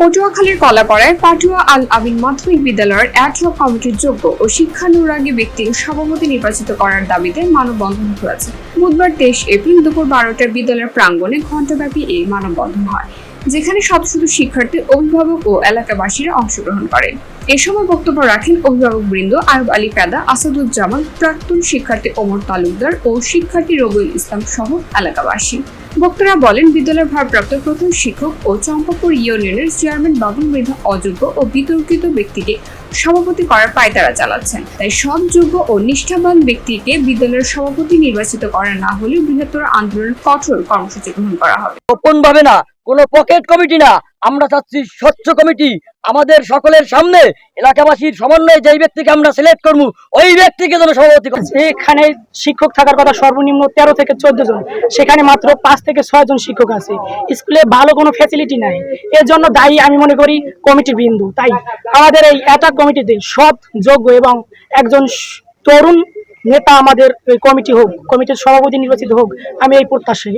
পটুয়াখালীর কলাপাড়ায় পাটুয়া আল আবিন মাধ্যমিক বিদ্যালয়ের অ্যাটলক কমিটির যোগ্য ও শিক্ষানুরাগী ব্যক্তি সভাপতি নির্বাচিত করার দাবিতে মানববন্ধন হয়েছে। বুধবার তেইশ এপ্রিল দুপুর বারোটার বিদ্যালয়ের প্রাঙ্গণে ঘণ্টাব্যাপী এই মানববন্ধন হয়। যেখানে শত শত শিক্ষার্থী, অভিভাবক ও এলাকাবাসীরা অংশগ্রহণ করেন। এ সময় বক্তব্য রাখেন অভিভাবক বৃন্দ আয়ুব আলী পেদা আসাদুজ্জামান, প্রাক্তন শিক্ষার্থী ওমর তালুকদার ও শিক্ষার্থী রবিউল ইসলাম সহ এলাকাবাসী। বক্তারা বলেন, বিদ্যালয়ের ভারপ্রাপ্ত প্রথম শিক্ষক ও চম্পাপুর ইউনিয়নের চেয়ারম্যান বাবুল মৃধা অযোগ্য ও বিতর্কিত ব্যক্তিকে সভাপতি করার পায়তারা চালাচ্ছেন। তাই সব যোগ্য ও নিষ্ঠাবান ব্যক্তিকে বিদ্যালয়ের সভাপতি নির্বাচিত করা না হলে বৃহত্তর আন্দোলন কঠোর কর্মসূচি গ্রহণ করা হবে। গোপন ভাবে না কোনো পকেট কমিটি না। আমরা চাচ্ছি স্বচ্ছ কমিটি আমাদের সকলের সামনে এলাকাবাসীর সমন্বয়ে যেই ব্যক্তিকে আমরা সিলেক্ট করব, ওই ব্যক্তিকে যেন সভাপতি এখানে শিক্ষক থাকার কথা সর্বনিম্ন তেরো থেকে চোদ্দ জন। সেখানে মাত্র পাঁচ থেকে ছয় জন শিক্ষক আছে। স্কুলে ভালো কোনো ফ্যাসিলিটি নাই। এর জন্য দায়ী আমি মনে করি কমিটির বিন্দু, তাই আমাদের এই অ্যাটাক কমিটিতে সৎ, যোগ্য এবং একজন তরুণ নেতা আমাদের কমিটি হোক কমিটির সভাপতি নির্বাচিত হোক, আমি এই প্রত্যাশাই